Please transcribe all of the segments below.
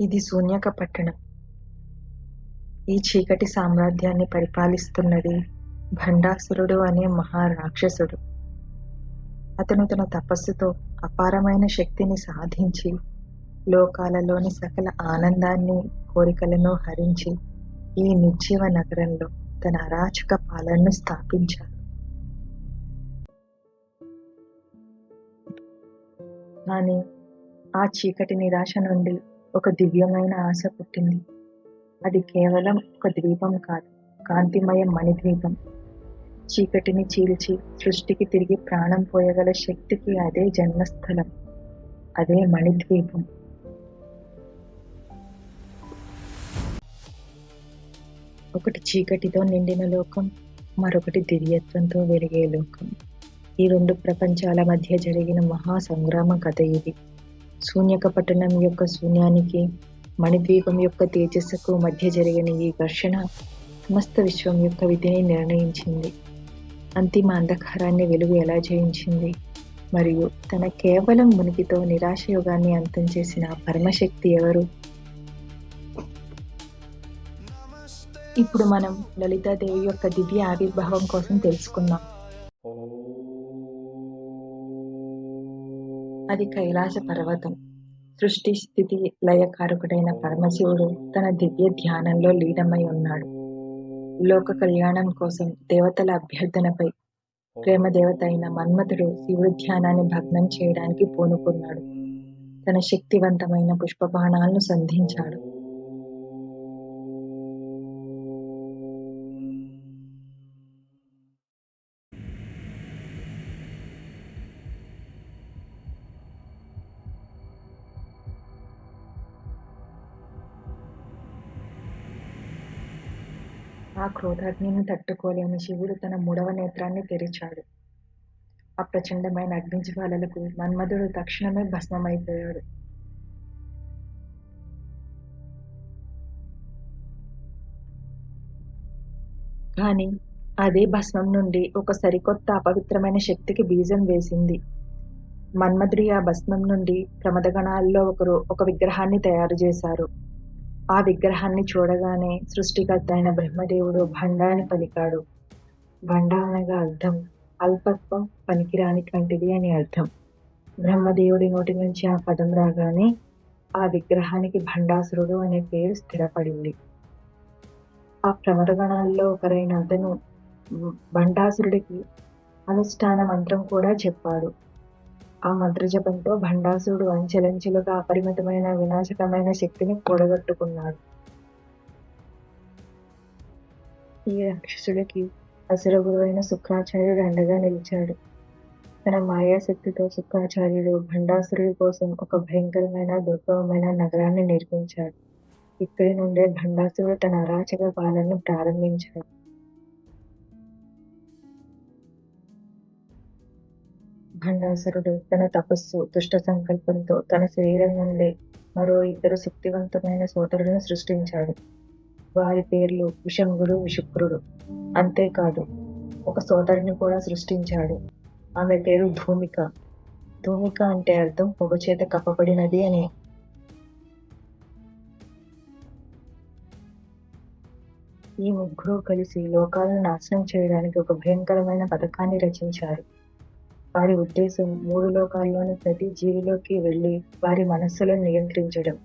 ఇది శూన్యక పట్టణం ఈ చీకటి సామ్రాజ్యాన్ని పరిపాలిస్తున్నది భండాసురుడు అనే మహా రాక్షసుడు అతను తన తపస్సుతో అపారమైన శక్తిని సాధించి లోకాలలోని సకల ఆనందాన్ని కోరికలను హరించి ఈ నిర్జీవ నగరంలో తన అరాచక పాలనను స్థాపించాడు. కానీ ఆ చీకటి నిరాశ నుండి ఒక దివ్యమైన ఆశ పుట్టింది. అది కేవలం ఒక ద్వీపం కాదు కాంతిమయ మణిద్వీపం. చీకటిని చీల్చి సృష్టికి తిరిగి ప్రాణం పోయగల శక్తికి అదే జన్మస్థలం అదే మణిద్వీపం. ఒకటి చీకటితో నిండిన లోకం మరొకటి దివ్యత్వంతో వెలిగే లోకం. ఈ రెండు ప్రపంచాల మధ్య జరిగిన మహా సంగ్రామ కథ ఇది. శూన్యక పట్టణం యొక్క శూన్యానికి మణిద్వీపం యొక్క తేజస్సుకు మధ్య జరిగిన ఈ ఘర్షణ సమస్త విశ్వం యొక్క విధిని నిర్ణయించింది. అంతిమ అంధకారాన్ని వెలుగు ఎలా జయించింది? మరియు తన కేవలం మునికితో నిరాశ యుగాన్ని అంతం చేసిన పరమశక్తి ఎవరు? ఇప్పుడు మనం లలితాదేవి యొక్క దివ్య ఆవిర్భావం కోసం తెలుసుకుందాం. అది కైలాస పర్వతం సృష్టి స్థితి లయకారకుడైన పరమశివుడు తన దివ్య ధ్యానంలో లీనమై ఉన్నాడు. లోక కళ్యాణం కోసం దేవతల అభ్యర్థనపై ప్రేమ దేవత అయిన మన్మథుడు శివుడి ధ్యానాన్ని భగ్నం చేయడానికి పూనుకున్నాడు. తన శక్తివంతమైన పుష్పబాణాలను సంధించాడు. ఆ క్రోధాగ్నిని తట్టుకోలేని శివుడు తన మూడవ నేత్రాన్ని తెరిచాడు. ఆ ప్రచండమైన అగ్నిజ్వాలలకు మన్మధుడు తక్షణమే భస్మమైపోయాడు. కానీ అదే భస్మం నుండి ఒక సరికొత్త అపవిత్రమైన శక్తికి బీజం వేసింది. మన్మధుడి ఆ భస్మం నుండి ప్రమదగణాల్లో ఒకరు ఒక విగ్రహాన్ని తయారు చేశారు. ఆ విగ్రహాన్ని చూడగానే సృష్టికర్త అయిన బ్రహ్మదేవుడు భండాన్ని అని పలికాడు. భండ అనగా అర్థం. అల్పత్వం పనికిరానిటువంటిది అని అర్థం. బ్రహ్మదేవుడి నోటి నుంచి ఆ పదం రాగానే ఆ విగ్రహానికి భండాసురుడు అనే పేరు స్థిరపడింది. ఆ ప్రమదగణాల్లో ఒకరైన అతను భండాసురుడికి అనుష్ఠాన మంత్రం కూడా చెప్పాడు. ఆ మంత్రజపంతో భండాసురుడు అంచెలంచెలుగా అపరిమితమైన వినాశకమైన శక్తిని కూడగట్టుకున్నాడు ఈ రాక్షసుడికి అసుర గురువైన శుక్రాచార్యుడు అండగా నిలిచాడు. తన మాయాశక్తితో శుక్రాచార్యుడు భండాసురుడి కోసం ఒక భయంకరమైన దుర్గమమైన నగరాన్ని నిర్మించాడు. ఇక్కడి నుండే భండాసురుడు తన అరాచక పాలనను ప్రారంభించాడు. భండాసురుడు తన తపస్సు దుష్ట సంకల్పంతో తన శరీరం నుండి మరో ఇద్దరు శక్తివంతమైన సోదరులను సృష్టించాడు. వారి పేర్లు విషంగుడు విశుక్రుడు అంతేకాదు ఒక సోదరుని కూడా సృష్టించాడు. ఆమె పేరు భూమిక భూమిక అంటే అర్థం పొగచేత కప్పబడినది అని. ఈ ముగ్గురు కలిసి లోకాలను నాశనం చేయడానికి ఒక భయంకరమైన పథకాన్ని రచించారు. వారి ఉద్దేశం మూడు లోకాల్లోని ప్రతి జీవిలోకి వెళ్ళి వారి మనస్సులను నియంత్రించడం.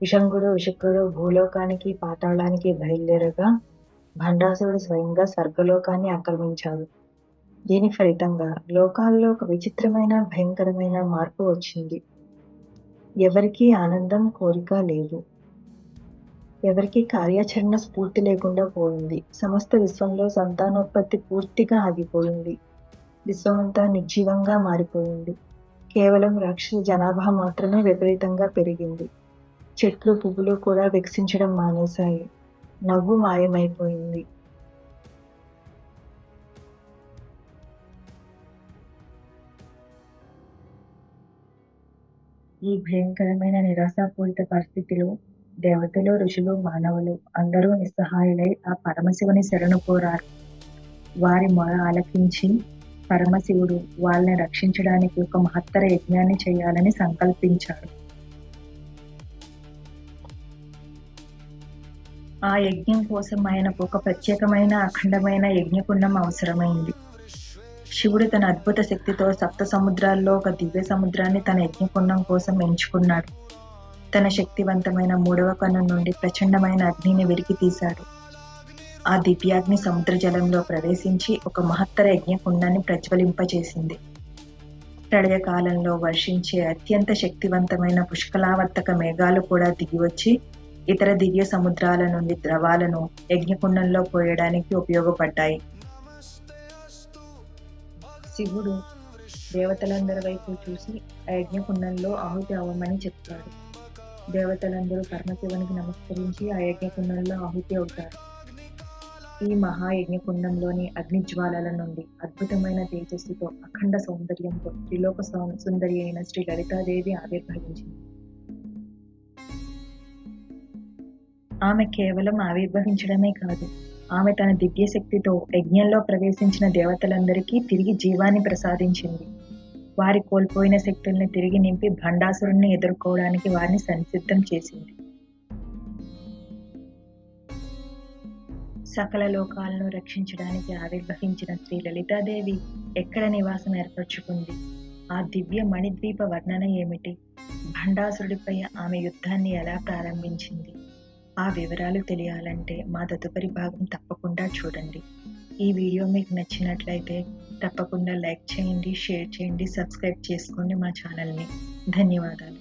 విషంగుడు విశుక్రుడు భూలోకానికి పాతాళానికి బయలుదేరగా భండాసుడు స్వయంగా స్వర్గలోకాన్ని ఆక్రమించాడు. దీని ఫలితంగా లోకాల్లో ఒక విచిత్రమైన భయంకరమైన మార్పు వచ్చింది. ఎవరికీ ఆనందం కోరిక లేదు. ఎవరికి కార్యాచరణ స్ఫూర్తి లేకుండా పోయింది. సమస్త విశ్వంలో సంతానోత్పత్తి పూర్తిగా ఆగిపోయింది. విశ్వమంతా నిర్జీవంగా మారిపోయింది. కేవలం రాక్షస జనాభా మాత్రమే విపరీతంగా పెరిగింది. చెట్లు పువ్వులు కూడా వికసించడం మానేశాయి. నవ్వు మాయమైపోయింది. ఈ భయంకరమైన నిరాశాపూరిత పరిస్థితిలో దేవతలు ఋషులు మానవులు అందరూ నిస్సహాయులై ఆ పరమశివుని శరణు కోరారు. వారి మొర ఆలకించి పరమశివుడు వాళ్ళని రక్షించడానికి ఒక మహత్తర యజ్ఞాన్ని చేయాలని సంకల్పించాడు. ఆ యజ్ఞం కోసం ఆయనకు ఒక ప్రత్యేకమైన అఖండమైన యజ్ఞకుండం అవసరమైంది. శివుడు తన అద్భుత శక్తితో సప్త సముద్రాల్లో ఒక దివ్య సముద్రాన్ని తన యజ్ఞకుండం కోసం ఎంచుకున్నాడు. తన శక్తివంతమైన మూడవ కన్ను నుండి ప్రచండమైన అగ్నిని వెరికి తీశాడు ఆ దివ్యాగ్ని సముద్ర జలంలో ప్రవేశించి ఒక మహత్తర యజ్ఞకుండాన్ని ప్రజ్వలింపచేసింది ప్రళయకాలంలో వర్షించే అత్యంత శక్తివంతమైన పుష్కలావర్తక మేఘాలు కూడా దిగివచ్చి ఇతర దివ్య సముద్రాల నుండి ద్రవాలను యజ్ఞకుండంలో పోయడానికి ఉపయోగపడ్డాయి. శివుడు దేవతలందరి వైపు చూసి ఆ యజ్ఞకుండంలో ఆహుతి అవ్వమని చెప్తాడు. దేవతలందరూ పరమశివునికి నమస్కరించి ఆ యజ్ఞకుండంలో ఆహుతి అవుతారు. ఈ మహాయజ్ఞకుండంలోని అగ్నిజ్వాలల నుండి అద్భుతమైన తేజస్సుతో అఖండ సౌందర్యంతో త్రిలోక సుందరి అయిన శ్రీ లలితాదేవి ఆవిర్భవించింది. ఆమె కేవలం ఆవిర్భవించడమే కాదు ఆమె తన దివ్య శక్తితో యజ్ఞంలో ప్రవేశించిన దేవతలందరికీ తిరిగి జీవాన్ని ప్రసాదించింది. వారి కోల్పోయిన శక్తుల్ని తిరిగి నింపి భండాసురుణ్ణి ఎదుర్కోవడానికి వారిని సంసిద్ధం చేసింది. సకల లోకాలను రక్షించడానికి ఆవిర్భవించిన శ్రీ లలితాదేవి ఎక్కడ నివాసం ఏర్పరచుకుంది? ఆ దివ్య మణిద్వీప వర్ణన ఏమిటి? భండాసురుడిపై ఆమె యుద్ధాన్ని ఎలా ప్రారంభించింది? ఆ వివరాలు తెలియాలంటే మా తదుపరి భాగం తప్పకుండా చూడండి. ఈ వీడియో మీకు నచ్చినట్లయితే తప్పకుండా లైక్ చేయండి షేర్ చేయండి సబ్స్క్రైబ్ చేసుకోండి మా ఛానల్ని. ధన్యవాదాలు.